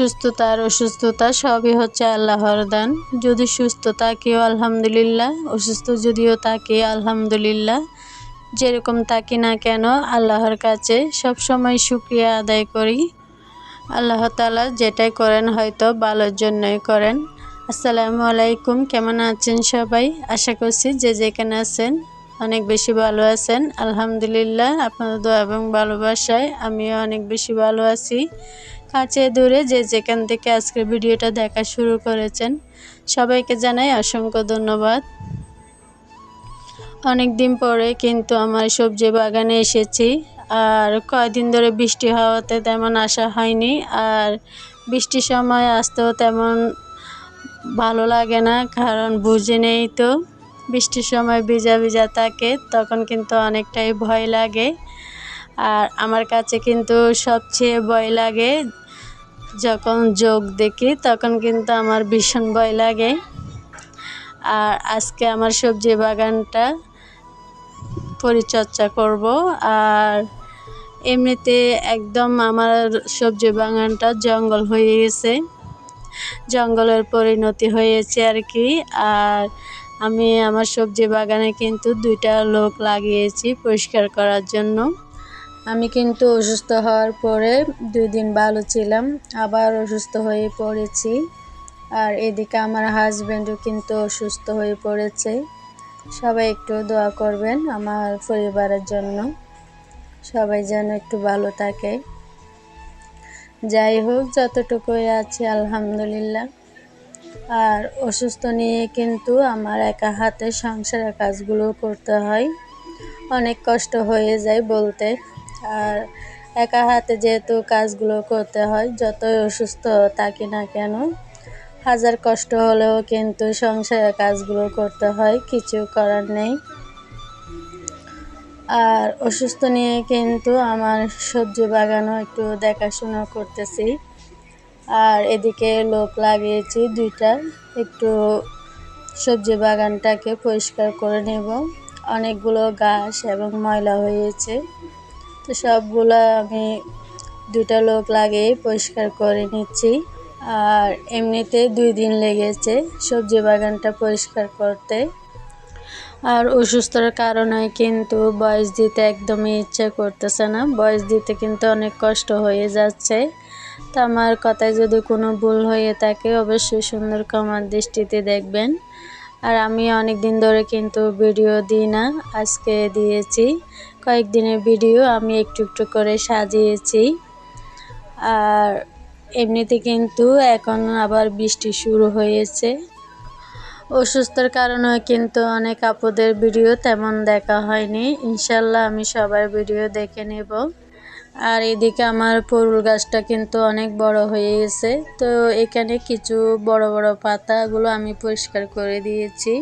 সুস্থতা আর অসুস্থতা সবই হচ্ছে আল্লাহর দান। যদি সুস্থ থাকেও আলহামদুলিল্লাহ, অসুস্থ যদিও থাকে আলহামদুলিল্লাহ। যেরকম থাকি না কেন, আল্লাহর কাছে সব সময় শুক্রিয়া আদায় করি। আল্লাহ তালা যেটাই করেন হয়তো ভালোর জন্যই করেন। আসসালামু আলাইকুম, কেমন আছেন সবাই? আশা করছি যে যেখানে আছেন অনেক বেশি ভালো আছেন। আলহামদুলিল্লাহ, আপনাদের দোয়া এবং ভালোবাসায় আমিও অনেক বেশি ভালো আছি। কাছে দূরে যে যেখান থেকে আজকের ভিডিওটা দেখা শুরু করেছেন, সবাইকে জানাই অসংখ্য ধন্যবাদ। অনেক দিন পরে কিন্তু আমার সবজি বাগানে এসেছি, আর কয়দিন ধরে বৃষ্টি হওয়াতে তেমন আসা হয়নি, আর বৃষ্টির সময় আসতেও তেমন ভালো লাগে না, কারণ বুঝে নেই তো। বৃষ্টির সময় ভিজা ভিজা থাকে, তখন কিন্তু অনেকটাই ভয় লাগে, আর আমার কাছে কিন্তু সবচেয়ে ভয় লাগে যখন যোগ দেখি, তখন কিন্তু আমার ভীষণ ভয় লাগে। আর আজকে আমার সবজি বাগানটা পরিচর্যা করব। আর এমনিতে একদম আমার সবজি বাগানটা জঙ্গল হয়ে গেছে। জঙ্গলের পরিণতি হয়েছে আর কি। আর আমি আমার সবজি বাগানে কিন্তু দুইটা লোক লাগিয়েছি পরিষ্কার করার জন্য। আমি কিন্তু অসুস্থ হওয়ার পরে দুই দিন ভালো ছিলাম, আবার অসুস্থ হয়ে পড়েছি। আর এদিকে আমার হাজব্যান্ডও কিন্তু অসুস্থ হয়ে পড়েছে। সবাই একটু দোয়া করবেন আমার পরিবারের জন্য। সবাই যেন একটু ভালো থাকে। যাই হোক, যতটুকুই আছে, আলহামদুলিল্লাহ। আর অসুস্থ নিয়ে কিন্তু আমার একা হাতে সংসারের কাজগুলো করতে হয়। অনেক কষ্ট হয়ে যায় বলতে। আর একা হাতে যেহেতু কাজগুলো করতে হয়, যতই অসুস্থ থাকি না কেন, হাজার কষ্ট হলেও কিন্তু সংসারের কাজগুলো করতে হয়, কিছু করার নেই। আর অসুস্থ নিয়ে কিন্তু আমার সবজি বাগানও একটু দেখাশোনা করতেছি। আর এদিকে লোক লাগিয়েছি দুইটা, একটু সবজি বাগানটাকে পরিষ্কার করে নেব। অনেকগুলো ঘাস এবং ময়লা হয়েছে। তো সবগুলো আমি দুটা লোক লাগিয়ে পরিষ্কার করে নিচ্ছি। আর এমনিতে দুই দিন লেগেছে সবজি বাগানটা পরিষ্কার করতে। আর অসুস্থর কারণে কিন্তু বয়স দিতে একদমই ইচ্ছে করতেছে না। বয়স দিতে কিন্তু অনেক কষ্ট হয়ে যাচ্ছে। তো আমার কথায় যদি কোনো ভুল হয়ে থাকে অবশ্যই সুন্দর কমার দৃষ্টিতে দেখবেন। আর আমি অনেক দিন ধরে কিন্তু ভিডিও দিই না, আজকে দিয়েছি। কয়েকদিনের ভিডিও আমি একটু একটু করে সাজিয়েছি। আর এমনিতে কিন্তু এখন আবার বৃষ্টি শুরু হয়েছে। অসুস্থর কারণে কিন্তু অনেক আপদের ভিডিও তেমন দেখা হয়নি। ইনশাল্লাহ আমি সবার ভিডিও দেখে নেব। আর এদিকে আমার পরুল গাছটা কিন্তু অনেক বড় হয়ে গেছে। তো এখানে কিছু বড় বড় পাতাগুলো আমি পরিষ্কার করে দিয়েছি।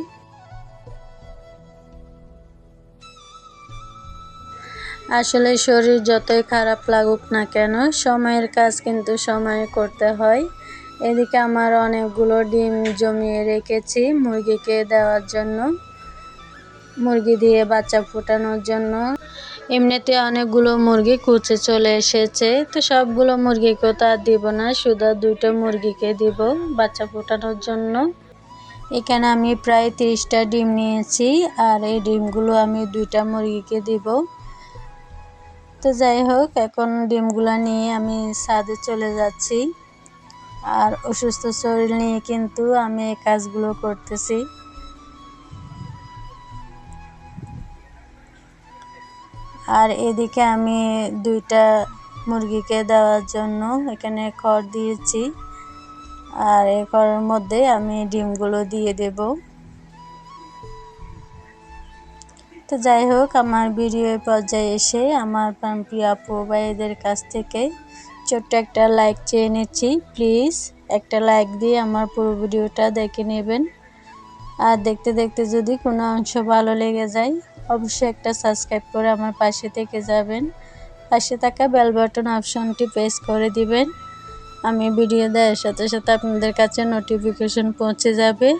আসলে শরীর যতই খারাপ লাগুক না কেন, সময়ের কাজ কিন্তু সময়ে করতে হয়। এদিকে আমার অনেকগুলো ডিম জমিয়ে রেখেছি মুরগিকে দেওয়ার জন্য, মুরগি দিয়ে বাচ্চা ফোটানোর জন্য। এমনিতে অনেকগুলো মুরগি কুচে চলে এসেছে, তো সবগুলো মুরগিকেও তো আর দিব না, শুধু দুইটা মুরগিকে দিব বাচ্চা ফোটানোর জন্য। এখানে আমি প্রায় তিরিশটা ডিম নিয়েছি, আর এই ডিমগুলো আমি দুইটা মুরগিকে দিব। তো যাই হোক, এখন ডিমগুলো নিয়ে আমি ছাদে চলে যাচ্ছি। আর অসুস্থ শরীর নিয়ে কিন্তু আমি এই কাজগুলো করতেছি। আর এদিকে আমি দুইটা মুরগিকে দেওয়ার জন্য এখানে খড় দিয়েছি। আর এই খড়ের মধ্যে আমি ডিমগুলো দিয়ে দেব। তো যাই হোক, আমার ভিডিও পর্যায়ে এসে আমার প্রিয় আপু ভাইদের কাছ থেকে ছোট্ট একটা লাইক চেয়ে নিচ্ছি। প্লিজ একটা লাইক দিয়ে আমার পুরো ভিডিওটা দেখে নেবেন। আর দেখতে দেখতে যদি কোনো অংশ ভালো লেগে যায়, অবশ্যই একটা সাবস্ক্রাইব করে আমার পাশে থেকে যাবেন। পাশে থাকা বেল বাটন অপশনটি প্রেস করে দিবেন। আমি ভিডিও দেওয়ার সাথে সাথে আপনাদের কাছে নোটিফিকেশন পৌঁছে যাবে।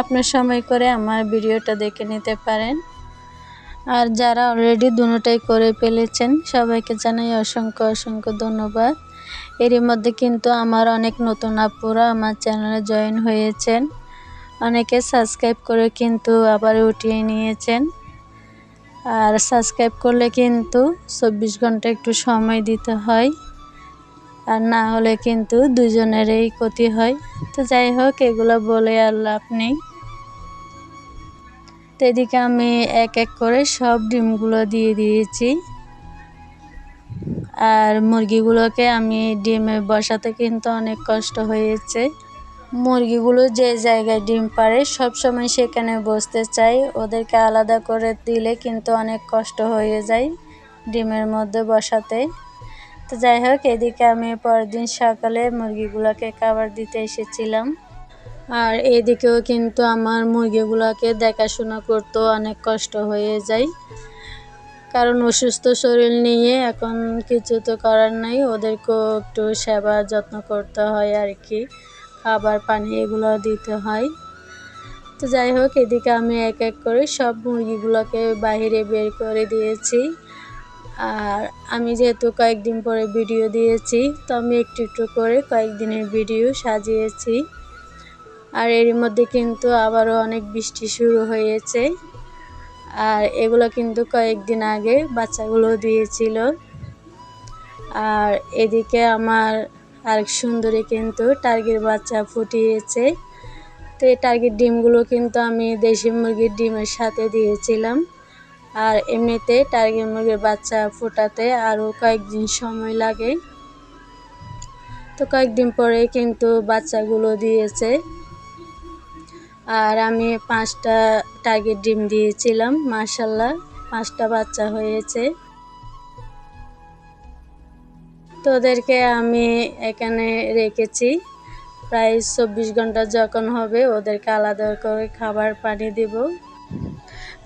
আপনার সময় করে আমার ভিডিওটা দেখে নিতে পারেন। আর যারা অলরেডি দুটোটাই করে ফেলেছেন, সবাইকে জানাই অসংখ্য অসংখ্য ধন্যবাদ। এরই মধ্যে কিন্তু আমার অনেক নতুন আপুরা আমার চ্যানেলে জয়েন হয়েছেন। অনেকে সাবস্ক্রাইব করে কিন্তু আবার উঠিয়ে নিয়েছেন। আর সাবস্ক্রাইব করলে কিন্তু চব্বিশ ঘণ্টা একটু সময় দিতে হয়। আর না হলে কিন্তু দুজনেরই ক্ষতি হয়। তো যাই হোক, এগুলো বলে আর লাভ নেই। তো এদিকে আমি এক এক করে সব ডিমগুলো দিয়ে দিয়েছি। আর মুরগিগুলোকে আমি ডিমে বসাতে কিন্তু অনেক কষ্ট হয়েছে। মুরগিগুলো যে জায়গায় ডিম পারে সব সময় সেখানে বসতে চাই। ওদেরকে আলাদা করে দিলে কিন্তু অনেক কষ্ট হয়ে যায় ডিমের মধ্যে বসাতে। তো যাই হোক, এদিকে আমি পরের দিন সকালে মুরগিগুলোকে খাবার দিতে এসেছিলাম। আর এদিকেও কিন্তু আমার মুরগিগুলোকে দেখাশোনা করতেও অনেক কষ্ট হয়ে যায়। কারণ অসুস্থ শরীর নিয়ে এখন কিছু তো করার নাই, ওদেরকেও একটু সেবা যত্ন করতে হয় আর কি, খাবার, পানি এগুলো দিতে হয়। তো যাই হোক, এদিকে আমি এক এক করে সব মুরগিগুলোকে বাহিরে বের করে দিয়েছি। আর আমি যেহেতু কয়েকদিন পরে ভিডিও দিয়েছি, তো আমি একটু একটু করে কয়েকদিনের ভিডিও সাজিয়েছি। আর এর মধ্যে কিন্তু আবারও অনেক বৃষ্টি শুরু হয়েছে। আর এগুলো কিন্তু কয়েকদিন আগে বাচ্চাগুলো দিয়েছিল। আর এদিকে আমার আরেক সুন্দরী কিন্তু টার্গের বাচ্চা ফুটিয়েছে। তো এই টার্গের ডিমগুলো কিন্তু আমি দেশি মুরগির ডিমের সাথে দিয়েছিলাম। আর এমনিতে টার্গের মুরগির বাচ্চা ফোটাতে আরও কয়েকদিন সময় লাগে। তো কয়েকদিন পরে কিন্তু বাচ্চাগুলো দিয়েছে। আর আমি পাঁচটা টার্গেট ডিম দিয়েছিলাম মার্শাল্লাহ পাঁচটা বাচ্চা হয়েছে। তোদেরকে আমি এখানে রেখেছি। প্রায় চব্বিশ ঘণ্টা যখন হবে, ওদেরকে আলাদা করে খাবার পানি দেব।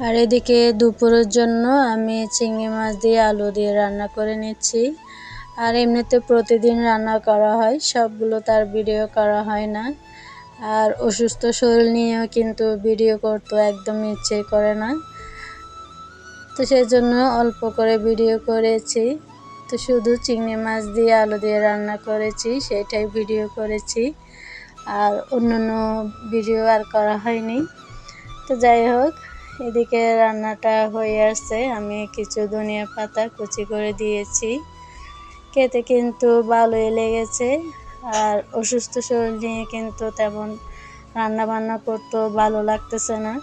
আর এদিকে দুপুরের জন্য আমি চিংড়ি মাছ দিয়ে আলু দিয়ে রান্না করে নিচ্ছি। আর এমনিতে প্রতিদিন রান্না করা হয়, সবগুলো তার ভিডিও করা হয় না। আর অসুস্থ শরীর নিয়েও কিন্তু ভিডিও করতে একদম ইচ্ছে করে না। তো সেই জন্য অল্প করে ভিডিও করেছি। তো শুধু চিংড়ি মাছ দিয়ে আলু দিয়ে রান্না করেছি, সেটাই ভিডিও করেছি। আর অন্যান্য ভিডিও আর করা হয়নি। তো যাই হোক, এদিকে রান্নাটা হয়ে আসছে। আমি কিছু ধনিয়া পাতা কুচি করে দিয়েছি। খেতে কিন্তু ভালোই লেগেছে। আর অসুস্থ শরীর নিয়ে কিন্তু তেমন রান্না বান্না করতেও ভালো লাগতেছে না।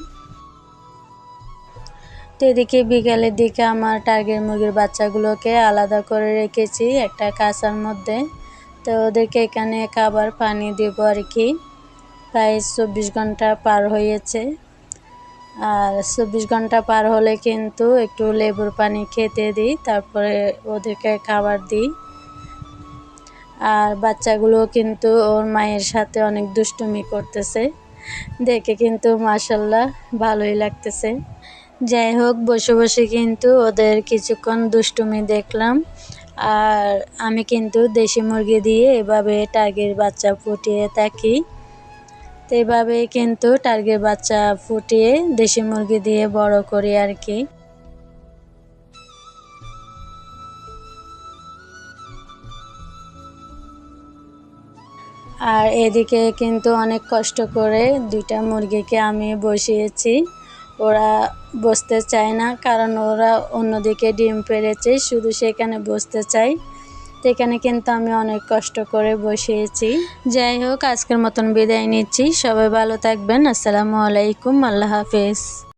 তো এদিকে বিকালের দিকে আমার টার্গেট মুরগির বাচ্চাগুলোকে আলাদা করে রেখেছি একটা কাঁচার মধ্যে। তো ওদেরকে এখানে খাবার পানি দেব আর কি। প্রায় চব্বিশ ঘণ্টা পার হয়েছে। আর চব্বিশ ঘণ্টা পার হলে কিন্তু একটু লেবুর পানি খেতে দিই, তারপরে ওদেরকে খাবার দিই। আর বাচ্চাগুলো কিন্তু ওর মায়ের সাথে অনেক দুষ্টুমি করতেছে। দেখে কিন্তু মাসাল্লাহ ভালোই লাগতেছে। যাই হোক, বসে বসে কিন্তু ওদের কিছুক্ষণ দুষ্টুমি দেখলাম। আর আমি কিন্তু দেশি মুরগি দিয়ে এভাবে টার্গের বাচ্চা ফুটিয়ে থাকি। তো এভাবে কিন্তু টার্গের বাচ্চা ফুটিয়ে দেশি মুরগি দিয়ে বড় করি আর কি। আর এদিকে কিন্তু অনেক কষ্ট করে দুইটা মুরগিকে আমি বসিয়েছি। ওরা বসতে চায় না, কারণ ওরা অন্যদিকে ডিম পেরেছে শুধু সেখানে বসতে চায়। তো এখানে কিন্তু আমি অনেক কষ্ট করে বসিয়েছি। যাই হোক, আজকের মতন বিদায় নিচ্ছি। সবাই ভালো থাকবেন। আসসালামু আলাইকুম। আল্লাহ হাফেজ।